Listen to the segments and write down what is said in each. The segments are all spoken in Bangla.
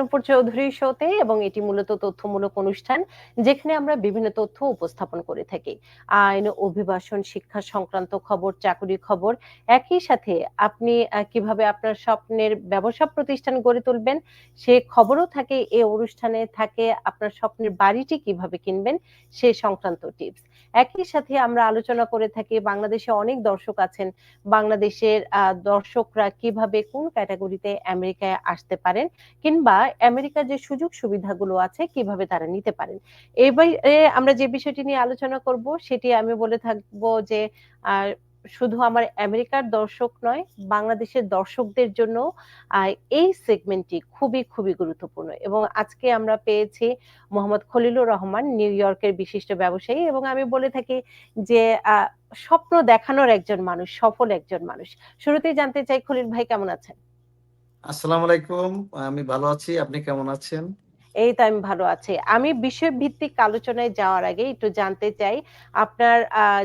নূপুর চৌধুরী শোতে এবং এটি মূলত তথ্যমূলক অনুষ্ঠান, যেখানে আমরা বিভিন্ন তথ্য উপস্থাপন করে থাকি। আইন, অভিবাসন, শিক্ষা সংক্রান্ত খবর, চাকুরি খবর, একই সাথে আপনি কীভাবে আপনার স্বপ্নের ব্যবসা প্রতিষ্ঠান গড়ে তুলবেন, সে খবরও থাকে এই অনুষ্ঠানে থাকে, আপনার স্বপ্নের বাড়িটি কীভাবে কিনবেন, সে সংক্রান্ত টিপস। একই সাথে আমরা আলোচনা করে থাকি, বাংলাদেশে অনেক দর্শক আছেন, বাংলাদেশের দর্শকরা কীভাবে কোন ক্যাটাগরিতে আমেরিকায় আসতে পারেন, কিংবা আমেরিকার যে সুযোগ সুবিধাগুলো আছে, কীভাবে তারা নিতে পারেন। এবারে আমরা যে বিষয়টি নিয়ে আলোচনা করব, সেটি আমি বলে থাকব যে শুধু আমার আমেরিকার দর্শক নয়, বাংলাদেশের দর্শকদের জন্য এই সেগমেন্টটি খুবই খুবই গুরুত্বপূর্ণ। এবং আজকে আমরা পেয়েছি মোহাম্মদ খলিলুর রহমান, নিউ ইয়র্কের বিশিষ্ট ব্যবসায়ী। এবং আমি বলে থাকি যে স্বপ্ন দেখানোর একজন মানুষ, সফল একজন মানুষ। শুরুতেই জানতে চাই, খলিল ভাই কেমন আছেন? আসসালামু আলাইকুম আমি ভালো আছি আপনি কেমন আছেন? এই তো আমি ভালো আছি। আমি বিষয় ভিত্তিক আলোচনায় যাওয়ার আগে একটু জানতে চাই আপনার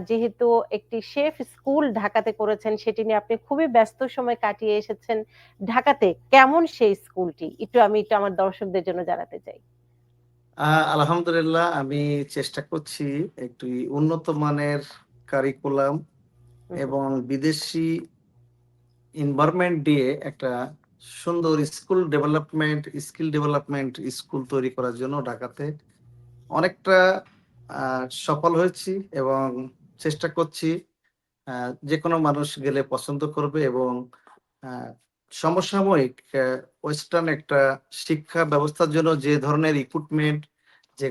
যেহেতু একটি শেফ স্কুল ঢাকাতে করেছেন সেটি নিয়ে আপনি খুবই ব্যস্ত সময় কাটিয়ে এসেছেন ঢাকাতে কেমন সেই স্কুলটি? একটু আমি একটু আমার দর্শকদের জন্য জানাতে চাই। আলহামদুলিল্লাহ আমি চেষ্টা করছি একটু উন্নত মানের কারিকুলাম এবং বিদেশি এনভায়রনমেন্ট দিয়ে একটা সুন্দর school development, skill development school তৈরি করার জন্য ঢাকাতে অনেকটা সফল হয়েছি এবং চেষ্টা করছি যে কোনো মানুষ গেলে পছন্দ করবে এবং সমসাময়িক ওয়েস্টার্ন একটা শিক্ষা ব্যবস্থার জন্য যে ধরনের ইকুইপমেন্ট যে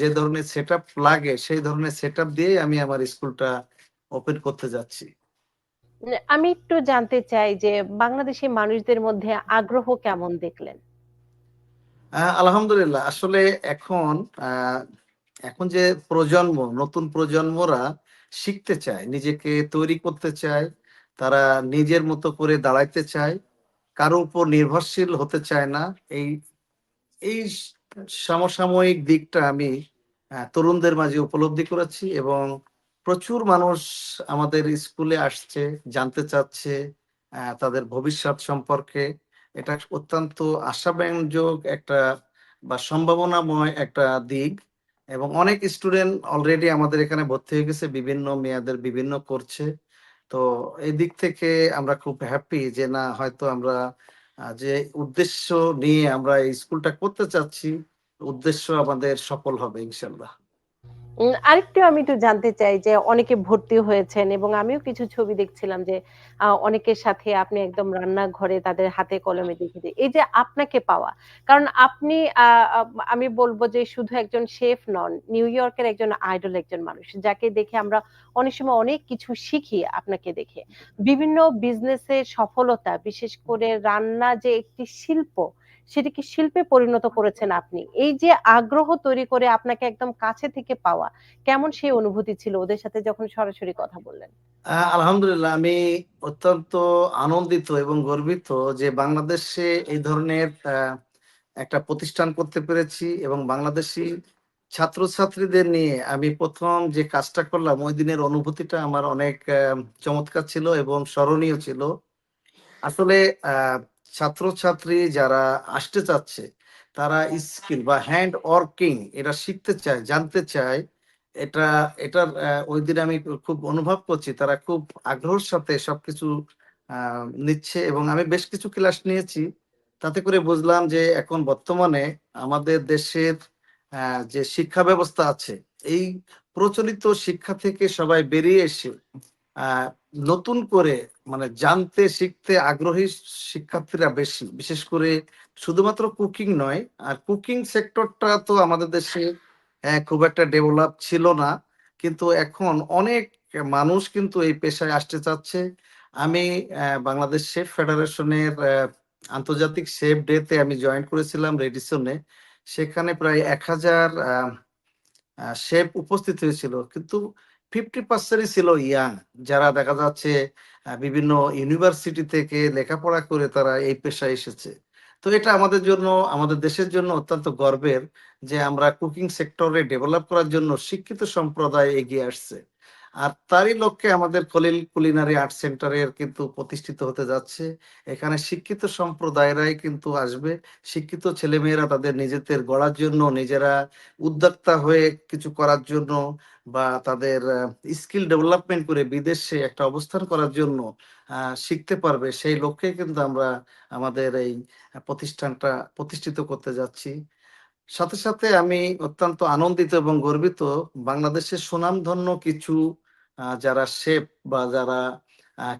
যে ধরনের সেট লাগে, সেই ধরনের সেট দিয়ে আমি আমার স্কুলটা ওপেন করতে যাচ্ছি। আমি একটু জানতে চাই যে বাংলাদেশি মানুষদের মধ্যে আগ্রহ কেমন দেখলেন? আলহামদুলিল্লাহ। আসলে এখন এখন যে প্রজন্ম, নতুন প্রজন্মরা শিখতে চায়, নিজেকে তৈরি করতে চায়, তারা নিজের মতো করে দাঁড়াইতে চায়, কারও উপর নির্ভরশীল হতে চায় না। এই এই সমসাময়িক দিকটা আমি তরুণদের মাঝে উপলব্ধি করেছি এবং প্রচুর মানুষ আমাদের স্কুলে আসছে, জানতে চাচ্ছে তাদের ভবিষ্যৎ সম্পর্কে। এটা অত্যন্ত আশাব্যঞ্জক একটা বা সম্ভাবনাময় একটা দিক এবং অনেক স্টুডেন্ট অলরেডি আমাদের এখানে ভর্তি হয়ে গেছে, বিভিন্ন মেয়াদের বিভিন্ন করছে। তো এই দিক থেকে আমরা খুব হ্যাপি যে না, হয়তো আমরা যে উদ্দেশ্য নিয়ে আমরা এই স্কুলটা করতে চাচ্ছি, উদ্দেশ্য আমাদের সফল হবে ইনশাল্লাহ আরেকটু আমি একটু জানতে চাই যে অনেকে ভর্তি হয়েছেন এবং আমিও কিছু ছবি দেখছিলাম যে অনেকের সাথে আপনি একদম রান্নাঘরে তাদের হাতে কলমে দেখে এই যে আপনাকে পাওয়া, কারণ আপনি আমি বলব যে শুধু একজন শেফ নন, নিউ ইয়র্কের একজন আইডল একজন মানুষ, যাকে দেখে আমরা অনেক সময় অনেক কিছু শিখি আপনাকে দেখে। বিভিন্ন বিজনেসের সফলতা, বিশেষ করে রান্না যে একটি শিল্প সেটিকে শিল্পে পরিণত করেছেন আপনি। এই যে আগ্রহ তৈরি করে আপনাকে একদম কাছে থেকে পাওয়া, কেমন সেই অনুভূতি ছিল? ওদের সাথে যখন সরাসরি কথা বললেন। আলহামদুলিল্লাহ, আমি অত্যন্ত আনন্দিত এবং গর্বিত যে বাংলাদেশে এই ধরনের একটা প্রতিষ্ঠান করতে পেরেছি এবং বাংলাদেশি ছাত্রছাত্রীদের নিয়ে আমি প্রথম যে কাজটা করলাম, ওই দিনের অনুভূতিটা আমার অনেক চমৎকার ছিল এবং স্মরণীয় ছিল। আসলে ছাত্রছাত্রী যারা আসতে চাচ্ছে, তারা স্কিল বা হ্যান্ড ওয়ার্কিং এটা শিখতে চায়, জানতে চায়, এটা, এটার ওই দিন আমি খুব অনুভব করছি, তারা খুব আগ্রহের সাথে সবকিছু নিচ্ছে এবং আমি বেশ কিছু ক্লাস নিয়েছি। তাতে করে বুঝলাম যে এখন বর্তমানে আমাদের দেশের যে শিক্ষা ব্যবস্থা আছে, এই প্রচলিত শিক্ষা থেকে সবাই বেরিয়ে এসে নতুন করে মানে জানতে, শিখতে আগ্রহী শিক্ষার্থীরা বেশি, বিশেষ করে শুধুমাত্র কুকিং নয়। আর কুকিং সেক্টরটা তো আমাদের দেশে খুব একটা ডেভেলপ ছিল না। কিন্তু এখন অনেক মানুষ কিন্তু এই পেশায় আসতে চাচ্ছে। আমি বাংলাদেশ শেফ ফেডারেশনের আন্তর্জাতিক শেফ ডেতে আমি জয়েন করেছিলাম রেডিসনে সেখানে প্রায় এক হাজার শেফ উপস্থিত হয়েছিল। কিন্তু ফিফটি পার্সেন্টই ছিল ইয়াং। যারা দেখা যাচ্ছে বিভিন্ন ইউনিভার্সিটি থেকে লেখাপড়া করে তারা এই পেশায় এসেছে। তো এটা আমাদের জন্য, আমাদের দেশের জন্য অত্যন্ত গর্বের যে আমরা কুকিং সেক্টরে ডেভেলপ করার জন্য শিক্ষিত সম্প্রদায় এগিয়ে আসছে। আর তারই লক্ষ্যে আমাদের খলিল কুলিনারি আর্ট সেন্টারের কিন্তু প্রতিষ্ঠিত হতে যাচ্ছে। এখানে শিক্ষিত সম্প্রদায়েরাই কিন্তু আসবে। শিক্ষিত ছেলেমেয়েরা তাদের নিজেদের গড়ার জন্য, নিজেরা উদ্যোক্তা হয়ে কিছু করার জন্য বা তাদের স্কিল ডেভেলপমেন্ট করে বিদেশে একটা অবস্থান করার জন্য শিখতে পারবে। সেই লক্ষ্যে কিন্তু আমরা আমাদের এই প্রতিষ্ঠানটা প্রতিষ্ঠিত করতে যাচ্ছি। সাথে সাথে আমি অত্যন্ত আনন্দিত এবং গর্বিত বাংলাদেশের সুনামধন্য কিছু যারা শেফ বা যারা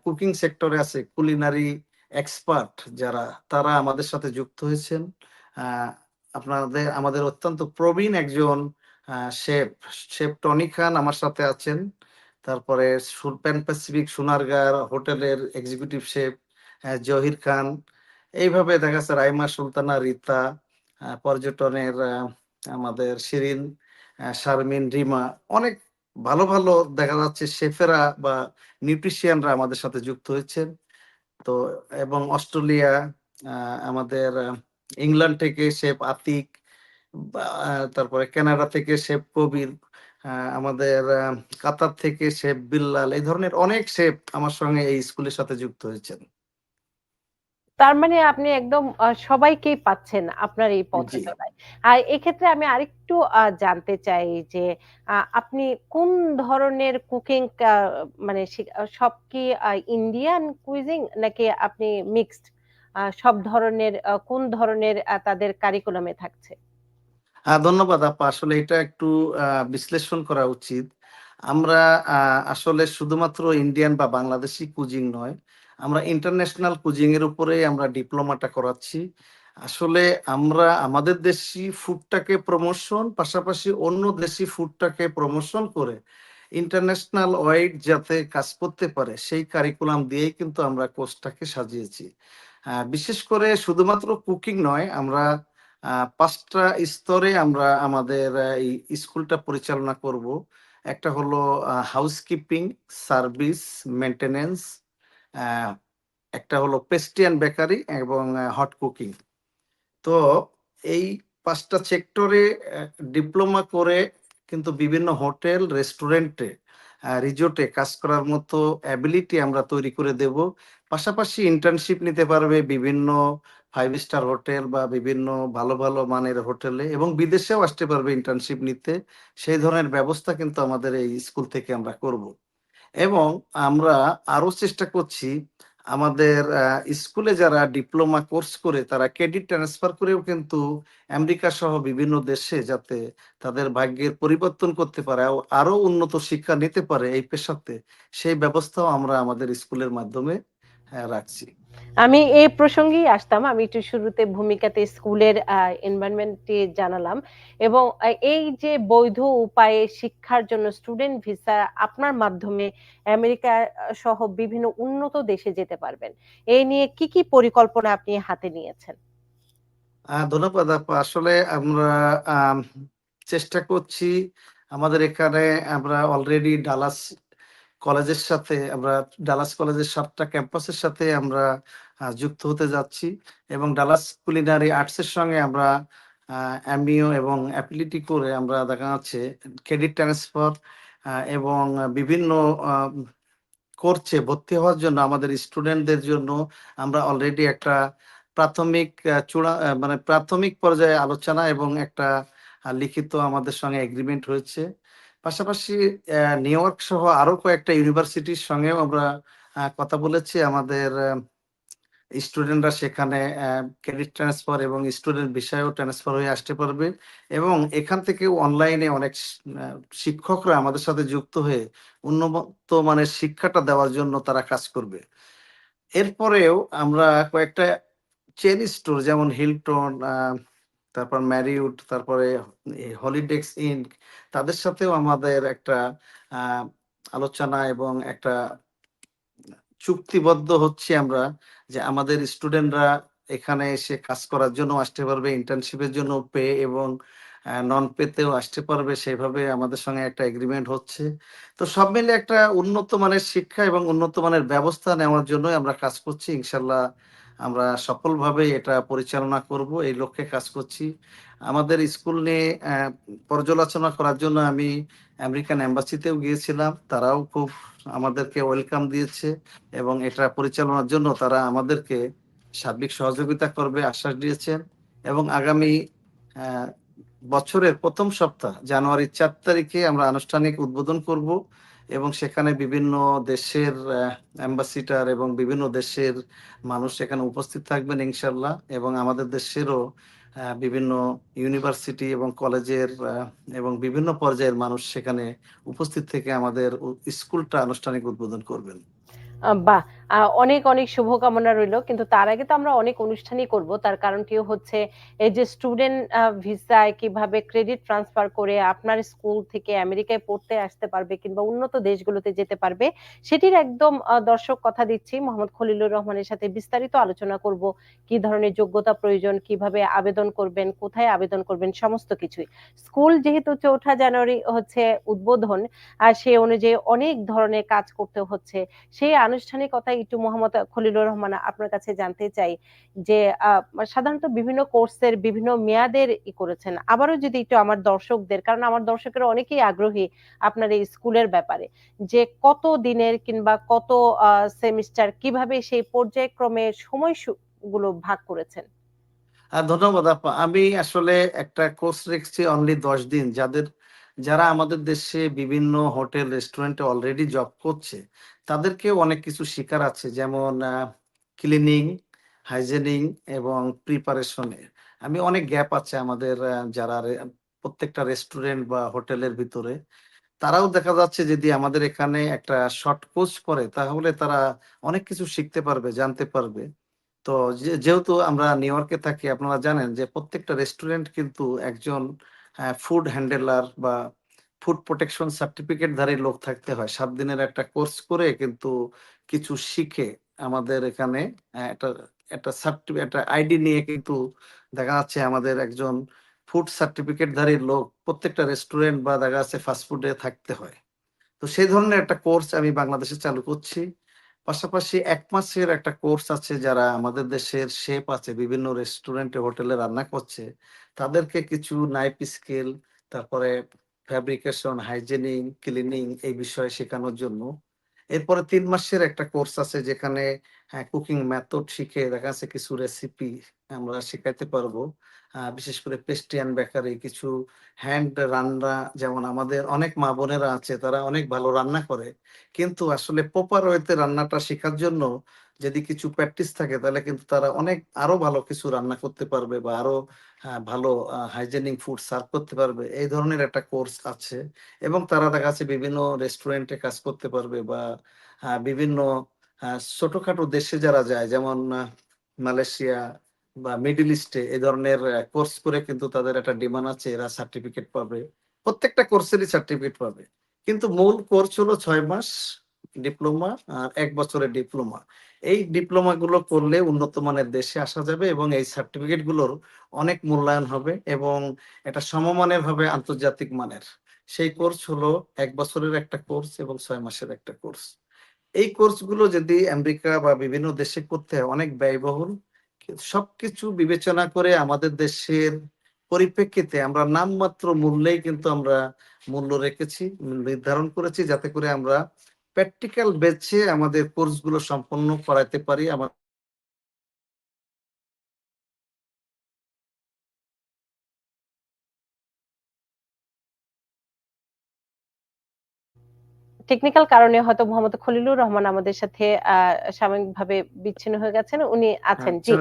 কুকিং সেক্টরে আছে, কুলিনারি এক্সপার্ট যারা, তারা আমাদের সাথে যুক্ত হয়েছেন। আপনাদের, আমাদের অত্যন্ত প্রবীণ একজন শেফ। শেফ টনি খান আমার সাথে আছেন। তারপরে প্যান প্যাসিফিক সোনারগাঁর হোটেলের এক্সিকিউটিভ শেফ জহির খান। এইভাবে দেখা যাচ্ছে রাইমা, সুলতানা, রিতা পর্যটনের আমাদের শিরিন শারমিন, রিমা, অনেক ভালো ভালো দেখা যাচ্ছে শেফেরা বা নিউট্রিশিয়ানরা আমাদের সাথে যুক্ত হয়েছেন। তো, এবং অস্ট্রেলিয়া আমাদের ইংল্যান্ড থেকে শেফ আতিক তারপরে কানাডা থেকে শেফ কবির আমাদের কাতার থেকে শেফ বিল্লাল, এই ধরনের অনেক শেফ আমার সঙ্গে এই স্কুলের সাথে যুক্ত হয়েছেন। তার মানে আপনি একদম সবাইকেই পাচ্ছেন আপনার এই পথ। আর এক্ষেত্রে আমি আরেকটু জানতে চাই যে আপনি কোন ধরনের কুকিং মানে সব কি ইন্ডিয়ান কুইজিং নাকি আপনি মিক্সড সব ধরনের কোন ধরনের তাদের কারিকুলামে থাকছে? ধন্যবাদ আপা। আসলে এটা একটু বিশ্লেষণ করা উচিত। আমরা আসলে শুধুমাত্র ইন্ডিয়ান বা বাংলাদেশি কুজিং নয় আমরা ইন্টারন্যাশনাল কুজিং এর উপরে আমরা ডিপ্লোমাটা করাচ্ছি। আসলে আমরা আমাদের দেশি ফুডটাকে প্রমোশন পাশাপাশি অন্য দেশি ফুডটাকে প্রমোশন করে ইন্টারন্যাশনাল ওয়াইড যাতে কাজ করতে পারে, সেই কারিকুলাম দিয়েই কিন্তু আমরা কোর্সটাকে সাজিয়েছি। বিশেষ করে শুধুমাত্র কুকিং নয়, আমরা পাঁচটা স্তরে আমরা আমাদের এই স্কুলটা পরিচালনা করব। একটা হলো হাউসকিপিং সার্ভিস মেনটেনেন্স একটা হলো পেস্ট্রি অ্যান্ড বেকারি এবং হট কুকিং। তো এই পাঁচটা সেক্টরে ডিপ্লোমা করে কিন্তু বিভিন্ন হোটেল, রেস্টুরেন্টে রিজোর্টে কাজ করার মতো অ্যাবিলিটি আমরা তৈরি করে দেব। পাশাপাশি ইন্টার্নশিপ নিতে পারবে বিভিন্ন ফাইভ স্টার হোটেল বা বিভিন্ন ভালো ভালো মানের হোটেলে এবং বিদেশেও আসতে পারবে ইন্টার্নশিপ নিতে। সেই ধরনের ব্যবস্থা কিন্তু আমাদের এই স্কুল থেকে আমরা করব। এবং আমরা আরও চেষ্টা করছি আমাদের স্কুলে যারা ডিপ্লোমা কোর্স করে তারা ক্রেডিট ট্রান্সফার করেও কিন্তু আমেরিকা সহ বিভিন্ন দেশে যাতে তাদের ভাগ্যের পরিবর্তন করতে পারে আরও আরও উন্নত শিক্ষা নিতে পারে এই পেশাতে, সেই ব্যবস্থাও আমরা আমাদের স্কুলের মাধ্যমে রাখছি। আমি এই প্রসঙ্গেই আসতাম। আমি একটু শুরুতে ভূমিকাতে স্কুলের এনভায়রনমেন্টে জানালাম এবং এই যে বৈধ উপায়ে শিক্ষার জন্য স্টুডেন্ট ভিসা আপনার মাধ্যমে আমেরিকা সহ বিভিন্ন উন্নত দেশে যেতে পারবেন এই নিয়ে কি কি পরিকল্পনা আপনি হাতে নিয়েছেন? ধন্যবাদ আপা। আসলে আমরা আম, চেষ্টা করছি। আমাদের এখানে আমরা অলরেডি ডালাস কলেজের সাথে, আমরা ডালাস কলেজের সাতটা ক্যাম্পাসের সাথে আমরা যুক্ত হতে যাচ্ছি এবং ডালাস কুলিনারি আর্টসের সঙ্গে আমরা এমবিও এবং অ্যাপিলিটি করে আমরা দেখা যাচ্ছে ক্রেডিট ট্রান্সফার এবং বিভিন্ন করছে ভর্তি হওয়ার জন্য আমাদের স্টুডেন্টদের জন্য আমরা অলরেডি একটা প্রাথমিক চূড়া মানে প্রাথমিক পর্যায়ে আলোচনা এবং একটা লিখিত আমাদের সঙ্গে এগ্রিমেন্ট হয়েছে। পাশাপাশি আহ, নিউ ইয়র্ক সহ আরও কয়েকটা ইউনিভার্সিটির সঙ্গেও আমরা কথা বলেছি। আমাদের স্টুডেন্টরা সেখানে ক্রেডিট ট্রান্সফার এবং স্টুডেন্ট বিষয়েও ট্রান্সফার হয়ে আসতে পারবে এবং এখান থেকে অনলাইনে অনেক শিক্ষকরা আমাদের সাথে যুক্ত হয়ে উন্নত মানের শিক্ষাটা দেওয়ার জন্য তারা কাজ করবে। এরপরেও আমরা কয়েকটা চেন স্টোর যেমন হিলটন তারপর ম্যারিউট তারপরে হলিডেক্স ইন তাদের সাথেও আমাদের একটা আলোচনা এবং একটা চুক্তিবদ্ধ হচ্ছি আমরা যে আমাদের স্টুডেন্টরা এখানে এসে কাজ করার জন্য আসতে পারবে ইন্টার্নশিপের জন্য পে এবং নন পেতেও আসতে পারবে সেভাবে আমাদের সঙ্গে একটা এগ্রিমেন্ট হচ্ছে। তো সব মিলে একটা উন্নত মানের শিক্ষা এবং উন্নত মানের ব্যবস্থা নেওয়ার জন্যই আমরা কাজ করছি। ইনশাল্লাহ আমরা সফলভাবে এটা পরিচালনা করব, এই লক্ষ্যে কাজ করছি। আমাদের স্কুল নিয়ে পর্যালোচনা করার জন্য আমি আমেরিকান এম্বাসিতেও গিয়েছিলাম। তারাও খুব আমাদেরকে ওয়েলকাম দিয়েছে এবং এটা পরিচালনার জন্য তারা আমাদেরকে সার্বিক সহযোগিতা করবে আশ্বাস দিয়েছেন। এবং আগামী বছরের প্রথম সপ্তাহ, জানুয়ারির চার তারিখে আমরা আনুষ্ঠানিক উদ্বোধন করব। এবং সেখানে বিভিন্ন দেশের অ্যাম্বাসিডার এবং বিভিন্ন দেশের মানুষ সেখানে উপস্থিত থাকবেন ইনশাল্লাহ। এবং আমাদের দেশেরও বিভিন্ন ইউনিভার্সিটি এবং কলেজের এবং বিভিন্ন পর্যায়ের মানুষ সেখানে উপস্থিত থেকে আমাদের স্কুলটা আনুষ্ঠানিক উদ্বোধন করবেন। বাহ! অনেক অনেক শুভকামনা রইল। কিন্তু তার আগে তো আমরা অনেক অনুষ্ঠানই করব। তার কারণটিও হচ্ছে এই যে স্টুডেন্ট ভিসায় কীভাবে ক্রেডিট ট্রান্সফার করে আপনার স্কুল থেকে আমেরিকায় পড়তে আসতে পারবে কিংবা উন্নত দেশগুলোতে যেতে পারবে, সেটির একদম দর্শক কথা দিচ্ছি। মোহাম্মদ খলিলুর রহমানের সাথে বিস্তারিত আলোচনা করব। কি ধরনের যোগ্যতা প্রয়োজন, কীভাবে আবেদন করবেন, কোথায় আবেদন করবেন, সমস্ত কিছুই। স্কুল যেহেতু চৌঠা জানুয়ারি হচ্ছে উদ্বোধন, আর সেই অনুযায়ী অনেক ধরনের কাজ করতে হচ্ছে। সেই আনুষ্ঠানিকতা একটু মোহাম্মদ খলিলুর রহমান আপনার কাছে জানতে চাই যে সাধারণত বিভিন্ন কোর্সের বিভিন্ন মেয়াদের ই করেছেন। আবারও যদি একটু আমার দর্শকদের, কারণ আমার দর্শকেরা অনেকেই আগ্রহী আপনার এই স্কুলের ব্যাপারে, যে কত দিনের কিংবা কত সেমিস্টার কীভাবে সেই পর্যায়ক্রমে সময়গুলো ভাগ করেছেন? ধন্যবাদ আপা। আমি আসলে একটা কোর্স রেখেছি অনলি দশ দিন। যাদের যারা আমাদের দেশে বিভিন্ন হোটেল, রেস্টুরেন্টে অলরেডি জব করছে, তাদেরকেও অনেক কিছু শেখার আছে। যেমন ক্লিনিং হাইজেনিং এবং প্রিপারেশনে আমি অনেক গ্যাপ আছে আমাদের যারা প্রত্যেকটা রেস্টুরেন্ট বা হোটেলের ভিতরে। তারাও দেখা যাচ্ছে যদি আমাদের এখানে একটা শর্ট কোর্স করে, তাহলে তারা অনেক কিছু শিখতে পারবে, জানতে পারবে। তো যেহেতু আমরা নিউ ইয়র্কে থাকি, আপনারা জানেন যে প্রত্যেকটা রেস্টুরেন্ট কিন্তু একজন ফুড হ্যান্ডেলার বা ফুড প্রোটেকশন সার্টিফিকেট সার্টিফিকেটধারী লোক থাকতে হয়। সাত দিনের একটা কোর্স করে কিন্তু কিছু শিখে আমাদের এখানে একটা একটা সার্টিফিকেট একটা আইডি নিয়ে কিন্তু দেখা যাচ্ছে আমাদের একজন ফুড সার্টিফিকেট সার্টিফিকেটধারী লোক প্রত্যেকটা রেস্টুরেন্ট বা দেখা যাচ্ছে ফাস্টফুডে থাকতে হয়। তো সেই ধরনের একটা কোর্স আমি বাংলাদেশে চালু করছি। পাশাপাশি এক মাসের একটা কোর্স আছে যারা আমাদের দেশের শেফ আছে, বিভিন্ন রেস্টুরেন্টে হোটেলে রান্না করছে, তাদেরকে কিছু নাইফ স্কিল তারপরে ফ্যাব্রিকেশন হাইজেনিং ক্লিনিং এই বিষয়ে শেখানোর জন্য এরপরে তিন মাসের একটা কোর্স আছে যেখানে হ্যাঁ কুকিং মেথড শিখে দেখা যাচ্ছে কিছু রেসিপি আমরা শেখাইতে পারব। বিশেষ করে পেস্ট্রিয়ান বেকারি কিছু হ্যান্ড রান্না যেমন আমাদের অনেক মা বোনেরা আছে, তারা অনেক ভালো রান্না করে। কিন্তু আসলে প্রপার ওয়েতে রান্নাটা শেখার জন্য যদি কিছু প্র্যাকটিস থাকে, তাহলে কিন্তু তারা অনেক আরও ভালো কিছু রান্না করতে পারবে বা আরও ভালো হাইজেনিক ফুড সার্ভ করতে পারবে। এই ধরনের একটা কোর্স আছে এবং তারা দেখা যাচ্ছে বিভিন্ন রেস্টুরেন্টে কাজ করতে পারবে বা বিভিন্ন ছোটখাটো দেশে যারা যায়, যেমন মালয়েশিয়া বা মিডল ইস্টে এই ধরনের কোর্স করে কিন্তু তাদের একটা ডিমান্ড আছে, এরা সার্টিফিকেট পাবে। প্রত্যেকটা কোর্সেরই সার্টিফিকেট পাবে। কিন্তু মূল কোর্স হলো ছয় মাস ডিপ্লোমা আর এক বছরের ডিপ্লোমা এই ডিপ্লোমা গুলো করলে উন্নত মানের দেশে আসা যাবে এবং এই সার্টিফিকেটগুলোর অনেক মূল্যায়ন হবে এবং এটা সমমানের হবে আন্তর্জাতিক মানের। সেই কোর্স হলো এক বছরের একটা কোর্স এবং ছয় মাসের একটা কোর্স এই কোর্সগুলো যদি আমেরিকা বা বিভিন্ন দেশে করতে হয়, অনেক ব্যয়বহুল। সবকিছু বিবেচনা করে আমাদের দেশের পরিপ্রেক্ষিতে আমরা নামমাত্র মূল্যেই কিন্তু আমরা মূল্য রেখেছি, নির্ধারণ করেছি যাতে করে আমরা প্র্যাকটিক্যাল বেচে আমাদের কোর্সগুলো সম্পন্ন করাতে পারি আমার টেকনিক্যাল কারণে হয়তো মোহাম্মদ খলিলুর রহমান আমাদের সাথে সাময়িকভাবে বিচ্ছিন্ন হয়ে গেছেন উনি আছেন। জি।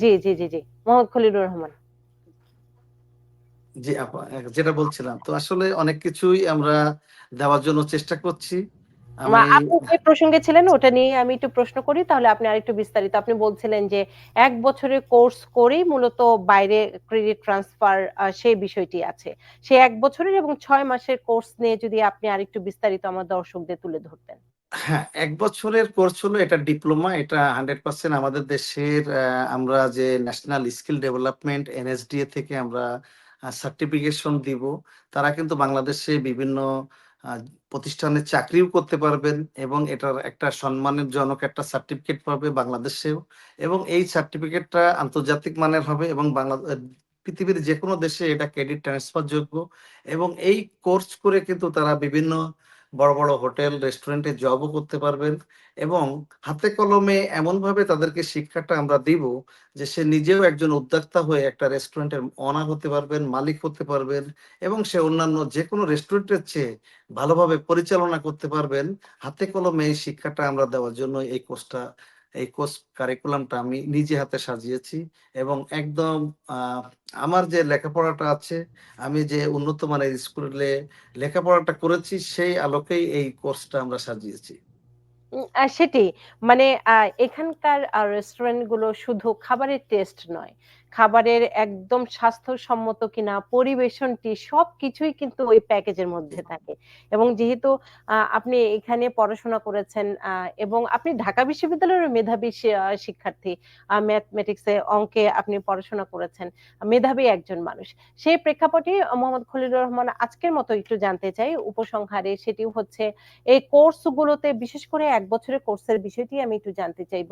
জি জি জি জি। মোহাম্মদ খলিলুর রহমান। জি আপা যেটা বলছিলাম। তো আসলে অনেক কিছুই আমরা দেওয়ার জন্য চেষ্টা করছি। আপনি যে প্রসঙ্গে ছিলেন ওটা নিয়ে আমি একটু প্রশ্ন করি তাহলে আপনি আরেকটু বিস্তারিত। আপনি বলছিলেন যে এক বছরের কোর্স করেই মূলত বাইরে ক্রেডিট ট্রান্সফার সেই বিষয়টি আছে। সেই এক বছরের এবং ছয় মাসের কোর্স নিয়ে যদি আপনি আরেকটু বিস্তারিত আমার দর্শকদের তুলে ধরতেন। হ্যাঁ এক বছরের কোর্স হলো এটা ডিপ্লোমা এটা হান্ড্রেড পার্সেন্ট আমাদের দেশের আহ, আমরা যে ন্যাশনাল স্কিল ডেভেলপমেন্ট এনএসডিএ থেকে আমরা সার্টিফিকেশন দিব। তারা কিন্তু বাংলাদেশে বিভিন্ন আ প্রতিষ্ঠানে চাকরিও করতে পারবেন এবং এটার একটা সম্মানের জনক একটা সার্টিফিকেট পাবে বাংলাদেশেও এবং এই সার্টিফিকেটটা আন্তর্জাতিক মানের হবে এবং বাংলাদেশ পৃথিবীর যে কোনো দেশে এটা ক্রেডিট ট্রান্সফার যোগ্য এবং এই কোর্স করে কিন্তু তারা বিভিন্ন বড়, বড় হোটেল, রেস্টুরেন্টে জবও করতে পারবেন এবং হাতে কলমে এমনভাবে তাদেরকে শিক্ষাটা আমরা দিব যে সে নিজেও একজন উদ্যোক্তা হয়ে একটা রেস্টুরেন্টের অনার হতে পারবেন, মালিক হতে পারবেন এবং সে অন্যান্য যে কোনো রেস্টুরেন্টের চেয়ে ভালোভাবে পরিচালনা করতে পারবেন। হাতে কলমে এই শিক্ষাটা আমরা দেওয়ার জন্য এই কোর্সটা এই কোর্স কারিকুলামটা আমি নিজে হাতে সাজিয়েছি এবং একদম আমার যে লেখাপড়াটা আছে, আমি যে উন্নত মানের স্কুলে লেখাপড়াটা করেছি সেই আলোকেই এই কোর্সটা আমরা সাজিয়েছি। সেটি। মানে এখানকার আ রেস্টুরেন্টগুলো শুধু খাবারের টেস্ট নয়। খাবারের একদম স্বাস্থ্যসম্মত কিনা, পরিবেশনটি সবকিছুই কিন্তু ওই প্যাকেজের মধ্যে থাকে। এবং যেহেতু আপনি এখানে পড়াশোনা করেছেন এবং আপনি ঢাকা বিশ্ববিদ্যালয়েরও মেধাবী শিক্ষার্থী। ম্যাথমেটিক্স অঙ্কে আপনি পড়াশোনা করেছেন। মেধাবী একজন মানুষ। সেই প্রেক্ষাপটে মোহাম্মদ খলিলুর রহমান আজকের মতো একটু জানতে চাই উপসংহারে সেটি হচ্ছে এই কোর্স গুলোতে বিশেষ করে এক বছরের কোর্সের বিষয়টি আমি একটু জানতে চাইব।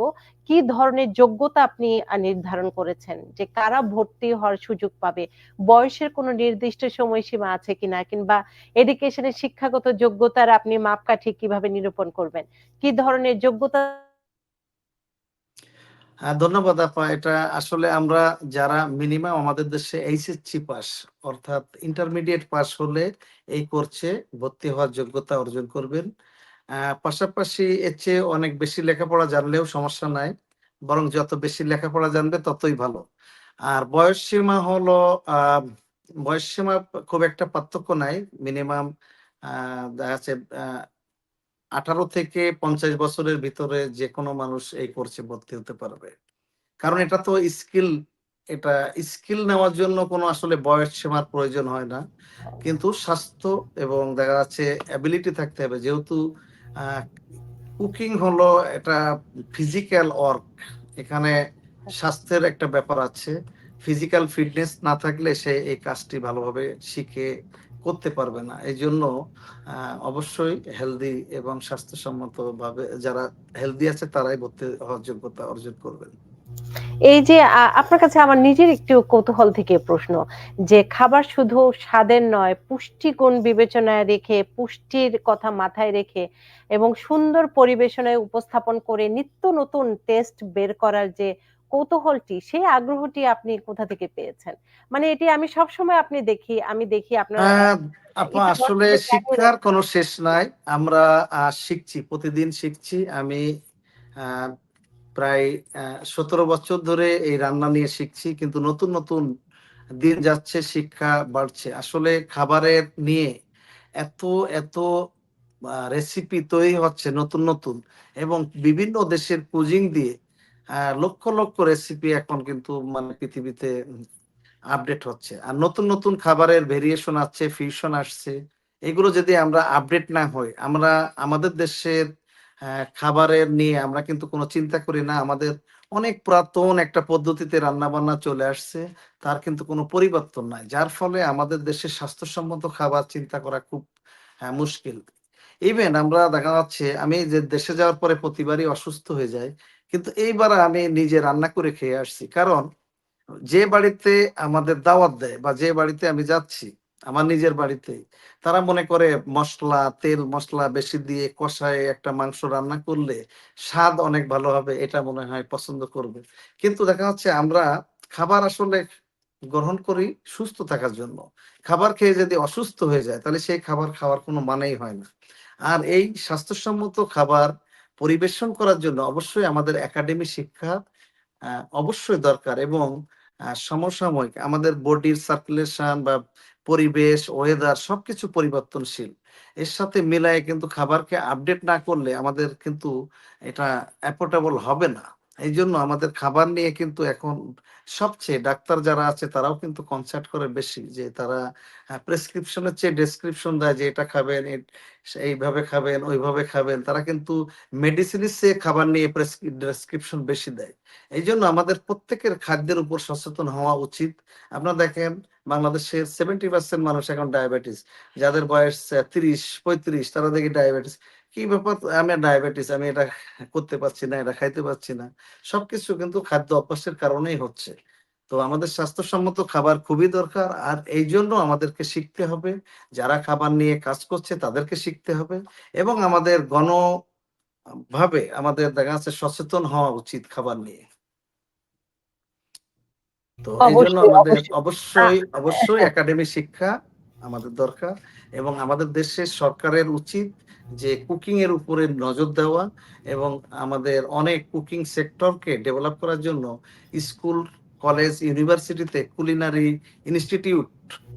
কি ধরনের যোগ্যতা আপনি নির্ধারণ করেছেন? যে কারা ভর্তি হওয়ার সুযোগ পাবে? বয়সের কোনো নির্দিষ্ট সময়সীমা আছে কিনা? কিংবা এডুকেশনের শিক্ষাগত যোগ্যতার আপনি মাপকাঠি কীভাবে নিরূপণ করবেন? কি ধরনের যোগ্যতা হ্যাঁ, ধন্যবাদ আপা। এটা আসলে আমরা যারা মিনিমাম আমাদের দেশে এইচএসসি পাস অর্থাৎ ইন্টারমিডিয়েট পাস হলে এই কোর্সে ভর্তি হওয়ার যোগ্যতা অর্জন করবেন। পাশাপাশি এর চেয়ে অনেক বেশি লেখাপড়া জানলেও সমস্যা নাই। বরং যত বেশি লেখাপড়া জানবে ততই ভালো। আর বয়স সীমা হলো বয়স সীমা খুব একটা পার্থক্য নাই। মিনিমাম দেখা যাচ্ছে আ ১৮ থেকে ৫০ বছরের ভিতরে যে কোনো মানুষ এই কোর্সে ভর্তি হতে পারবে। কারণ এটা তো স্কিল, এটা স্কিল নেওয়ার জন্য কোনো আসলে বয়স সীমার প্রয়োজন হয় না। কিন্তু স্বাস্থ্য এবং দেখা যাচ্ছে এবিলিটি থাকতে হবে। যেহেতু কুকিং হলো এটা ফিজিক্যাল ওয়ার্ক। এখানে স্বাস্থ্যের একটা ব্যাপার আছে। ফিজিক্যাল ফিটনেস না থাকলে সে এই কাজটি ভালোভাবে শিখে করতে পারবে না। এজন্য আ অবশ্যই হেলদি এবং স্বাস্থ্যসম্মতভাবে যারা হেলদি আছে তারাই ভর্তি হওয়ার যোগ্যতা অর্জন করবেন। এই যে আপনার কাছে আমার নিজের একটু কৌতূহল থেকে প্রশ্ন যে খাবার শুধু স্বাদের নয়, পুষ্টিগুণ বিবেচনায় রেখে, পুষ্টির কথা মাথায় রেখে এবং সুন্দর পরিবেশনায় উপস্থাপন করে নিত্য নতুন টেস্ট বের করার যে কৌতূহলটি, সেই আগ্রহটি আপনি কোথা থেকে পেয়েছেন? মানে এটি আমি সবসময় আপনি দেখি আমি দেখি আপনার আপা আসলে শিক্ষার কোনো শেষ নাই। আমরা শিখছি, প্রতিদিন শিখছি। আমি প্রায় ১৭ বছর ধরে এই রান্না নিয়ে শিখছি। কিন্তু নতুন, নতুন দিন যাচ্ছে, শিক্ষা বাড়ছে। আসলে খাবারের নিয়ে এত, এত রেসিপি তৈরি হচ্ছে নতুন, নতুন এবং বিভিন্ন দেশের কুজিন দিয়ে লক্ষ, লক্ষ রেসিপি এখন কিন্তু মানে পৃথিবীতে আপডেট হচ্ছে। আর নতুন, নতুন খাবারের ভেরিয়েশন আসছে, ফিউশন আসছে। এগুলো যদি আমরা আপডেট না হই, আমরা আমাদের দেশের খাবারের নিয়ে আমরা কিন্তু কোনো চিন্তা করি না। আমাদের অনেক পুরাতন একটা পদ্ধতিতে রান্নাবান্না চলে আসছে। তার কিন্তু কোনো পরিবর্তন নাই। যার ফলে আমাদের দেশের স্বাস্থ্যসম্মত খাবার চিন্তা করা খুব মুশকিল। ইভেন আমরা দেখা যাচ্ছে আমি যে দেশে যাওয়ার পরে প্রতিবারই অসুস্থ হয়ে যাই। কিন্তু এইবার আমি নিজে রান্না করে খেয়ে আসছি। কারণ যে বাড়িতে আমাদের দাওয়াত দেয় বা যে বাড়িতে আমি যাচ্ছি, আমার নিজের বাড়িতেই, তারা মনে করে মশলা তেল মশলা বেশি দিয়ে কষায় একটা মাংস রান্না করলে স্বাদ অনেক ভালো হবে। এটা মনে হয় পছন্দ করবে। কিন্তু দেখা যাচ্ছে আমরা খাবার আসলে গ্রহণ করি সুস্থ থাকার জন্য। খাবার খেয়ে যদি অসুস্থ হয়ে যায় তাহলে সেই খাবার খাওয়ার কোনো মানেই হয় না। আর এই স্বাস্থ্যসম্মত খাবার পরিবেশন করার জন্য অবশ্যই আমাদের একাডেমি শিক্ষা অবশ্যই দরকার এবং সমসাময়িক আমাদের বডির সার্কুলেশন বা পরিবেশ, ওয়েদার সবকিছু পরিবর্তনশীল। এর সাথে মিলায়ে কিন্তু খাবারকে আপডেট না করলে আমাদের কিন্তু এটা অ্যাফোর্ডেবল হবে না। এই জন্য আমাদের খাবার নিয়ে কিন্তু এখন সবচেয়ে ডাক্তার যারা আছে, তারাও কিন্তু কনসার্ট করে বেশি। যে তারা প্রেসক্রিপশনের চেয়ে ডেসক্রিপশন দেয় যে এটা খাবেন এইভাবে খাবেন, ওইভাবে খাবেন। তারা কিন্তু মেডিসিনের চেয়ে খাবার নিয়ে ডেসক্রিপশন বেশি দেয়। এই জন্য আমাদের প্রত্যেকের খাদ্যের উপর সচেতন হওয়া উচিত। আপনারা দেখেন, বাংলাদেশের সেভেন্টি পার্সেন্ট মানুষ এখন ডায়াবেটিস যাদের বয়স তিরিশ, পঁয়ত্রিশ, তারা দেখি ডায়াবেটিস কি ব্যাপার? আমি ডায়াবেটিস আমি এটা করতে পারছি না এটা খাইতে পারছি না। সবকিছু কিন্তু খাদ্য অভ্যাসের কারণেই হচ্ছে। তো আমাদের স্বাস্থ্যসম্মত খাবার খুবই দরকার আর এই জন্য আমাদেরকে শিখতে হবে। যারা খাবার নিয়ে কাজ করছে তাদেরকে শিখতে হবে। এবং আমাদের গণ ভাবে আমাদের দেখা যাচ্ছে সচেতন হওয়া উচিত খাবার নিয়ে। তো এই জন্য আমাদের অবশ্যই। অবশ্যই। একাডেমি শিক্ষা আমাদের দরকার। এবং আমাদের দেশের সরকারের উচিত যে কুকিং এর উপরে নজর দেওয়া এবং আমাদের অনেক কুকিং সেক্টরকে ডেভেলপ করার জন্য স্কুল কলেজ ইউনিভার্সিটিতে কুলিনারি ইনস্টিটিউট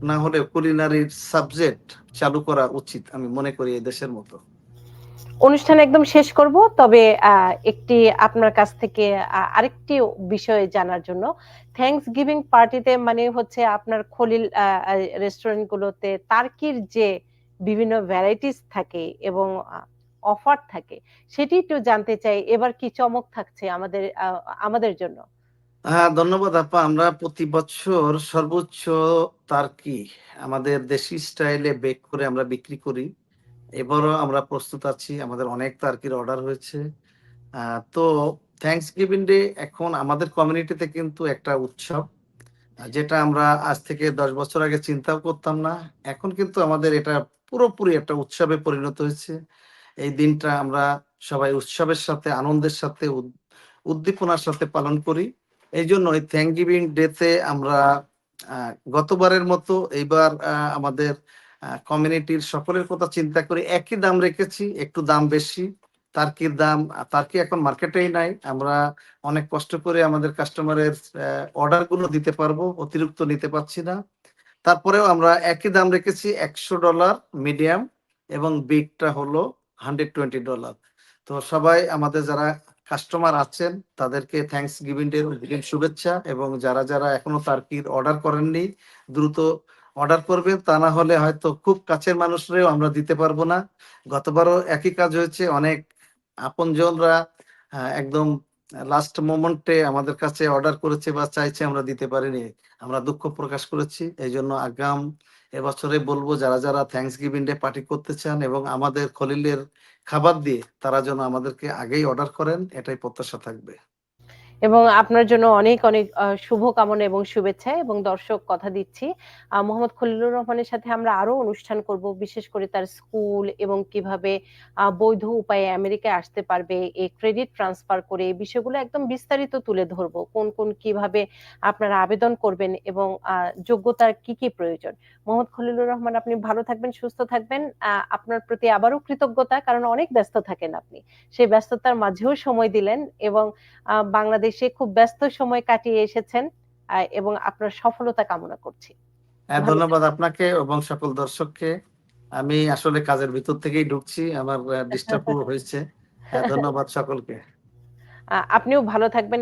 না হলে কুলিনারি সাবজেক্ট চালু করা উচিত আমি মনে করি এই দেশের মতো। অনুষ্ঠান একদম শেষ করব, তবে একটি আপনার কাছ থেকে আরেকটি বিষয়ে জানার জন্য। থ্যাঙ্কস গিভিং পার্টিতে মানে হচ্ছে আপনার খলিল রেস্টুরেন্ট গুলোতে তার্কির যে বিভিন্ন ভ্যারাইটিস থাকে এবং অফার থাকে, সেটি একটু জানতে চাই, এবার কি চমক থাকছে আমাদের আমাদের জন্য? হ্যাঁ ধন্যবাদ আপা। আমরা প্রতি বছর সর্বোচ্চ তার কি? আমাদের দেশি স্টাইলে বেক করে আমরা বিক্রি করি। এবারও আমরা প্রস্তুত আছি, আমাদের অনেক তার্কির অর্ডার হয়েছে। তো থ্যাঙ্কস গিভিং ডে এখন আমাদের কমিউনিটিতে কিন্তু একটা উৎসব, যেটা আমরা আজ থেকে দশ বছর আগে চিন্তাও করতাম না। এখন কিন্তু আমাদের এটা পুরোপুরি একটা উৎসবে পরিণত হয়েছে। এই দিনটা আমরা সবাই উৎসবের সাথে, আনন্দের সাথে, উদ- উদ্দীপনার সাথে পালন করি। এই জন্য এই থ্যাংক গিভিং ডেতে আমরা গতবারের মতো এইবার আমাদের কমিউনিটির সকলের কথা চিন্তা করে একই দাম রেখেছি, একটু দাম বেশি। তার কি দাম, তার কি এখন মার্কেটেই নাই। আমরা অনেক কষ্ট করে আমাদের কাস্টমারের অর্ডারগুলো দিতে পারব, অতিরিক্ত নিতে পারছি না। তারপরেও আমরা একই দাম রেখেছি একশো ডলার মিডিয়াম এবং বিগটা হলো হান্ড্রেড টোয়েন্টি ডলার। তো সবাই আমাদের যারা কাস্টমার আছেন, তাদেরকে থ্যাঙ্কস গিভিং ডে শুভেচ্ছা এবং যারা যারা এখনও তার্কির অর্ডার করেননি, দ্রুত অর্ডার করবেন। তা না হলে হয়তো খুব কাছের মানুষরাও আমরা দিতে পারব না। গতবারও একই কাজ হয়েছে, অনেক আপনজনরা একদম লাস্ট মোমেন্টে আমাদের কাছে অর্ডার করেছে বা চাইছে আমরা দিতে পারিনি। আমরা দুঃখ প্রকাশ করেছি। এই জন্য আগাম এবছরে বলব যারা যারা থ্যাংকস গিভিং ডে পার্টি করতে চান এবং আমাদের খলিলের খাবার দিয়ে তারা যেন আমাদেরকে আগেই অর্ডার করেন, এটাই প্রত্যাশা থাকবে। এবং আপনার জন্য অনেক অনেক শুভকামনা এবং শুভেচ্ছা এবং দর্শক কথা দিচ্ছি। মোহাম্মদ খলিলুর রহমানের সাথে আমরা আরও অনুষ্ঠান করব বিশেষ করে তার স্কুল এবং কীভাবে বৈধ উপায়ে আমেরিকায় আসতে পারবে এই ক্রেডিট ট্রান্সফার করে এই বিষয়গুলো একদম বিস্তারিত তুলে ধরবো। কোন কোন কীভাবে আপনারা আবেদন করবেন এবং যোগ্যতার কি কি প্রয়োজন? মোহাম্মদ খলিলুর রহমান আপনি ভালো থাকবেন সুস্থ থাকবেন। আপনার প্রতি আবারও কৃতজ্ঞতা কারণ অনেক ব্যস্ত থাকেন আপনি। সেই ব্যস্ততার মাঝেও সময় দিলেন এবং আহ, বাংলাদেশে খুব ব্যস্ত সময় কাটিয়ে এসেছেন এবং আপনার সফলতা কামনা করছি। হ্যাঁ ধন্যবাদ আপনাকে এবং সকল দর্শককে। আমি আসলে কাজের ভিতর থেকেই ঢুকছি আমার ডিস্টার্ব হয়েছে। হ্যাঁ, ধন্যবাদ সকলকে। আপনিও ভালো থাকবেন